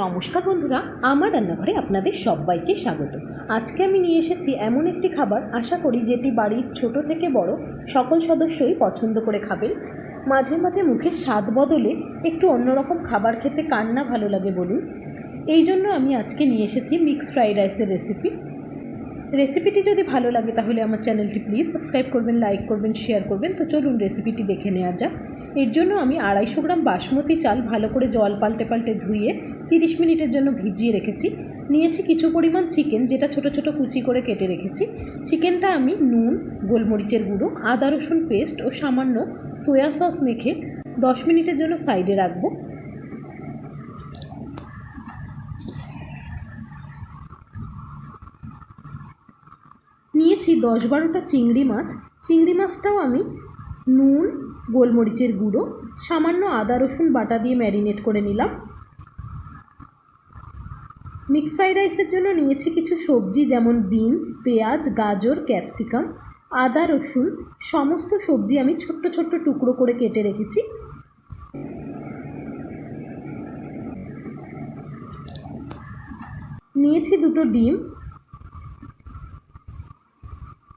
নমস্কার বন্ধুরা, আমার রান্নাঘরে আপনাদের সবাইকে স্বাগত। আজকে আমি নিয়ে এসেছি এমন একটি খাবার, আশা করি যেটি বাড়ির ছোট থেকে বড় সকল সদস্যই পছন্দ করে খাবেন। মাঝে মাঝে মুখের স্বাদ বদলে একটু অন্যরকম খাবার খেতে কার না ভালো লাগে বলুন। এই জন্য আমি আজকে নিয়ে এসেছি মিক্স ফ্রাইড রাইসের রেসিপি রেসিপিটি যদি ভালো লাগে তাহলে আমার চ্যানেলটি প্লিজ সাবস্ক্রাইব করবেন লাইক করবেন শেয়ার করবেন। তো চলুন রেসিপিটি দেখে নেওয়া যাক। এর জন্য আমি আড়াইশো গ্রাম বাসমতি চাল ভালো করে জল পাল্টে পাল্টে ধুয়ে তিরিশ মিনিটের জন্য ভিজিয়ে রেখেছি। নিয়েছি কিছু পরিমাণ চিকেন, যেটা ছোট ছোট কুচি করে কেটে রেখেছি। চিকেনটা আমি নুন, গোলমরিচের গুঁড়ো, আদা রসুন পেস্ট ও সামান্য সোয়া সস মেখে দশ মিনিটের জন্য সাইডে রাখব। নিয়েছি দশ বারোটা চিংড়ি মাছ। চিংড়ি মাছটাও আমি নুন, গোলমরিচের গুঁড়ো, সামান্য আদা রসুন বাটা দিয়ে ম্যারিনেট করে নিলাম। মিক্স ফ্রাইড রাইসের জন্য নিয়েছি কিছু সবজি, যেমন বিনস, পেঁয়াজ, গাজর, ক্যাপসিকাম, আদা, রসুন, সমস্ত সবজি আমি ছোট্ট ছোট্ট টুকরো করে কেটে রেখেছি। নিয়েছি দুটো ডিম।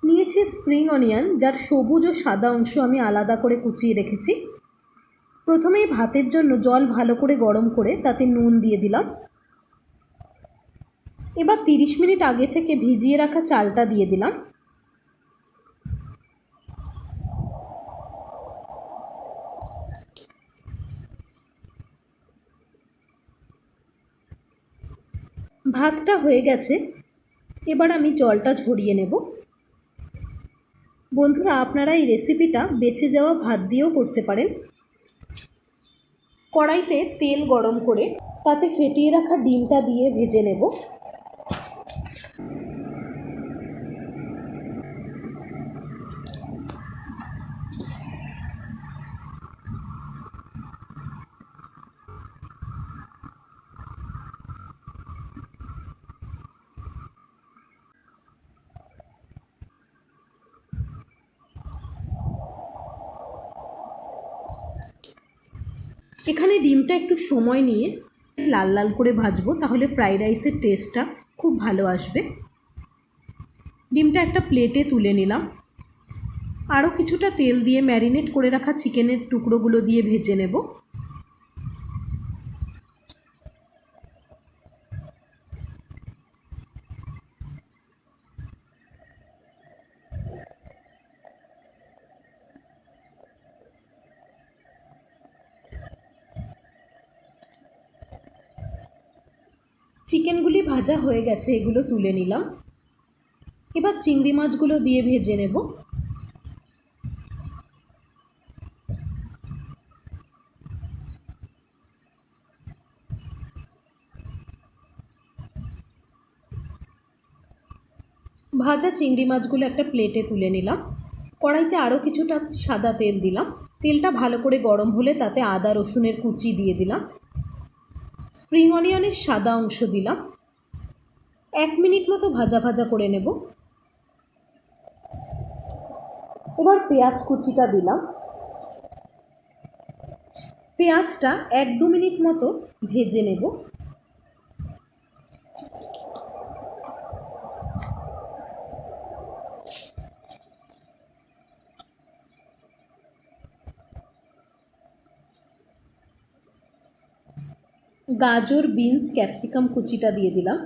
নিয়েছি স্প্রিং অনিয়ন, যার সবুজ ও সাদা অংশ আমি আলাদা করে কুচিয়ে রেখেছি। প্রথমেই ভাতের জন্য জল ভালো করে গরম করে তাতে নুন দিয়ে দিলাম। এবার তিরিশ মিনিট আগে থেকে ভিজিয়ে রাখা চালটা দিয়ে দিলাম। ভাতটা হয়ে গেছে। এবার আমি জলটা ঝরিয়ে নেব। বন্ধুরা, আপনারা এই রেসিপিটা বেঁচে যাওয়া ভাত দিয়েও করতে পারেন। কড়াইতে তেল গরম করে তাতে ফেটিয়ে রাখা ডিমটা দিয়ে ভেজে নেব। এখানে ডিমটা একটু সময় নিয়ে লাল লাল করে ভাজবো, তাহলে ফ্রাইড রাইসের টেস্টটা খুব ভালো আসবে। ডিমটা একটা প্লেটে তুলে নিলাম। আরও কিছুটা তেল দিয়ে ম্যারিনেট করে রাখা চিকেনের টুকরোগুলো দিয়ে ভেজে নেব। চিকেনগুলি ভাজা হয়ে গেছে, এগুলো তুলে নিলাম। এবার চিংড়ি মাছগুলো দিয়ে ভেজে নেব। ভাজা চিংড়ি মাছগুলো একটা প্লেটে তুলে নিলাম। কড়াইতে আরও কিছুটা সাদা তেল দিলাম। তেলটা ভালো করে গরম হলে তাতে আদা, রসুনের কুচি দিয়ে দিলাম। স্প্রিং অনিয়নের সাদা অংশ দিলাম। এক মিনিট মতো ভাজা ভাজা করে নেব। এবার পেঁয়াজ কুচিটা দিলাম। পেঁয়াজটা এক দু মিনিট মতো ভেজে নেব। গাজর, বিনস, ক্যাপসিকাম কুচিটা দিয়ে দিলাম।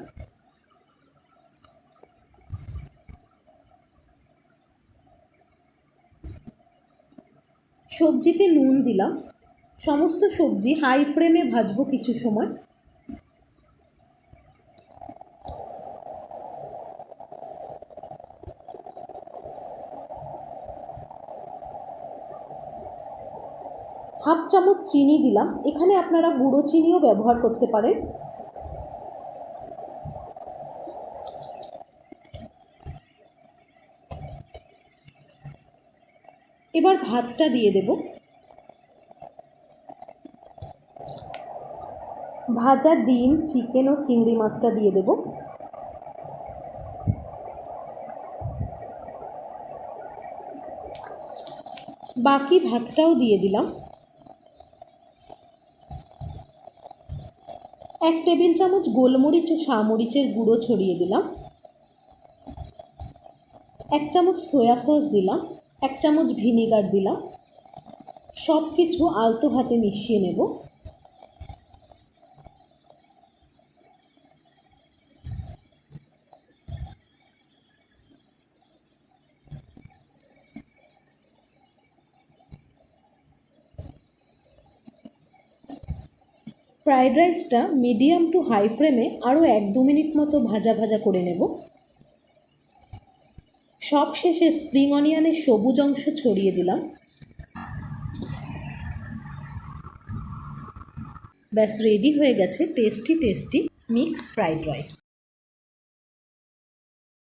সবজিতে নুন দিলাম। সমস্ত সবজি হাই ফ্লেমে ভাজবো কিছু সময়। হাফ চামচ চিনি দিলাম। এখানে আপনারা গুঁড়ো চিনিও ব্যবহার করতে পারেন। এবার ভাতটা দিয়ে দেব। ভাজা ডিম, চিকেন ও চিংড়ি মাছটা দিয়ে দেব। বাকি ভাতটাও দিয়ে দিলাম। এক টেবিল চামচ গোলমরিচ ও সামরিচের গুঁড়ো ছড়িয়ে দিলাম। এক চামচ সয়া সস দিলাম। এক চামচ ভিনিগার দিলাম। সব কিছু আলতো হাতে মিশিয়ে নেব। ফ্রায়েড রাইসটা মিডিয়াম টু হাই ফ্লেমে আরও এক দু মিনিট মতো ভাজা ভাজা করে নেব। সব শেষে স্প্রিং অনিয়নের সবুজ অংশ ছড়িয়ে দিলাম। ব্যাস রেডি হয়ে গেছে tasty tasty mix fried rice